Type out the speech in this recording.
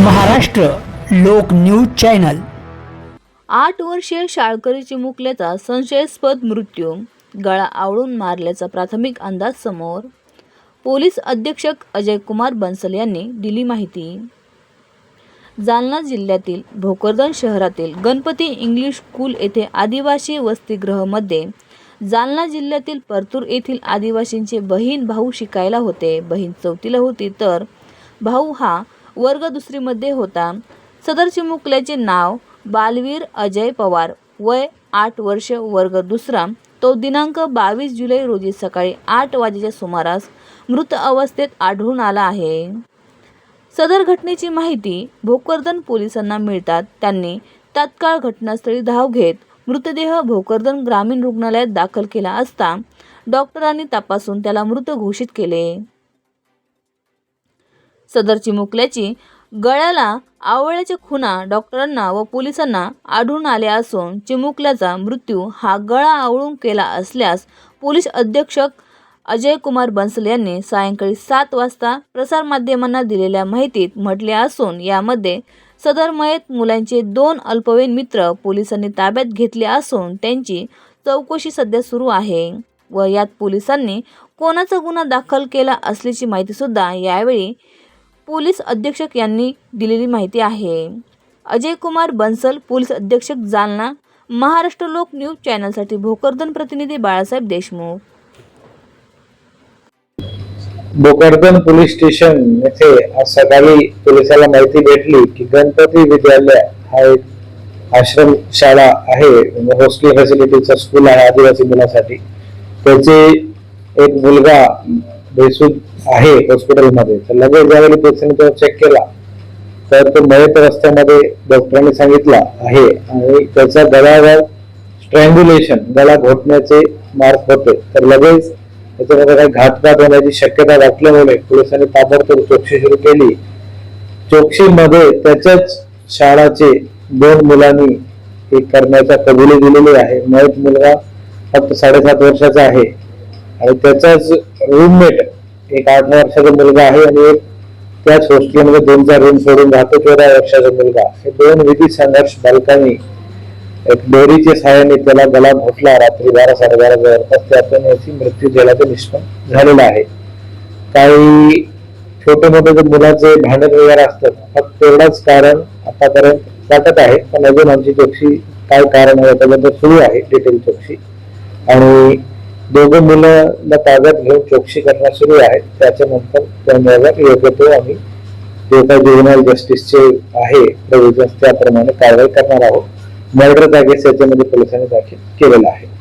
महाराष्ट्र लोक news channel. आठ वर्षीय शाळकरी चिमुकल्याचा संशयास्पद मृत्यू. गळा आवळून मारल्याचा प्राथमिक अंदाज समोर. पोलीस अधीक्षक अजय कुमार बन्सल यांनी दिली माहिती. जालना जिल्ह्यातील भोकरदन शहरातील गणपती इंग्लिश स्कूल येथे आदिवासी वसतिगृहमध्ये जालना जिल्ह्यातील परतूर येथील आदिवासींचे बहीण भाऊ शिकायला होते. बहीण चौथीला होती तर भाऊ हा वर्ग दुसरीमध्ये होता. सदर चिमुकल्याचे नाव बालवीर अजय पवार. वय आठ वर्ष वर्ग दुसरा. तो दिनांक बावीस जुलै रोजी सकाळी आठ वाजेच्या सुमारास मृत अवस्थेत आढळून आला आहे. सदर घटनेची माहिती भोकरदन पोलिसांना मिळतात. त्यांनी तात्काळ घटनास्थळी धाव घेत मृतदेह भोकरदन ग्रामीण रुग्णालयात दाखल केला असता डॉक्टरांनी तपासून त्याला मृत घोषित केले. सदर चिमुकल्याची गळ्याला आवळ्याच्या खुणा डॉक्टरांना व पोलिसांना आढळून आल्या असून चिमुकल्याचा मृत्यू हा गळा आवळून केला असल्यास पोलीस अधीक्षक अजय कुमार बन्सल यांनी सायंकाळी सात वाजता प्रसारमाध्यमांना दिलेल्या माहितीत म्हटले असून यामध्ये सदर मयत मुलांचे दोन अल्पवयीन मित्र पोलिसांनी ताब्यात घेतले असून त्यांची चौकशी सध्या सुरू आहे व यात पोलिसांनी कोणाचा गुन्हा दाखल केला असल्याची माहितीसुद्धा यावेळी पोलीस अधीक्षक यांनी दिलेली माहिती आहे. अजय कुमार बन्सल पोलीस अधीक्षक जालना महाराष्ट्र लोक न्यूज चॅनलसाठी भोकरदन प्रतिनिधी बाळासाहेब देशमुख. भोकरदन पोलीस स्टेशन येथे आज सकाळी पोलिसाला माहिती भेटली की गणपती विद्यालय हा एक आश्रम शाळा आहे. हॉस्टेल फॅसिलिटीचा स्कूल आहे आदिवासी मुलासाठी. त्याचे एक मुलगा बेसूद आहे हॉस्पिटलमध्ये तर लगेच ज्यावेळी पेशंट तो चेक केला तर तो मयत रस्त्यामध्ये डॉक्टरांनी सांगितला आहे. आणि त्याच्या गळ्यावर स्ट्रँग्युलेशन गळा घोटण्याचे मार्क होते. तर लगेच त्याच्यामध्ये काही घातपात होण्याची शक्यता वाटल्यामुळे पोलिसांनी ताबडतोब चौकशी सुरू केली. चौकशीमध्ये त्याच्याच शाळाचे दोन मुलांनी हे करण्याचा कबुली दिलेली आहे. मयत मुलगा फक्त साडेसात वर्षाचा आहे. आणि त्याचाच रूममेट एक आठ वर्षाचा मुलगा आहे आणि एक त्याच हॉस्टेलमध्ये दोन चार रूम सोडून राहतो तेरा वर्षाचा मुलगा. हे दोन विधी संघर्ष बालकांनी एक दोरीच्या सहाय्याने त्याला गला घोटला रात्री बारा साडेबारा जवळपास त्यातून याची मृत्यू झाल्याचं निष्पन्न झालेलं आहे. काही छोटे मोठे जे मुलाचे भांडण वगैरे असतात फक्त तेवढंच कारण आतापर्यंत वाटत आहे पण अजून आमची चौकशी काय कारण आहे त्याबद्दल सुरू आहे डिटेल चौकशी. आणि दोघं मुलांना ताब्यात घेऊन चौकशी करणं सुरू आहे. त्याच्यानंतर त्यांच्यावर योग्य तो आम्ही जे काही जुव्हनाईल जस्टिसचे आहे. प्रोव्हिजन्स त्याप्रमाणे कारवाई करणार आहोत. मर्डर केस याच्यामध्ये पोलिसांनी दाखल केलेला आहे.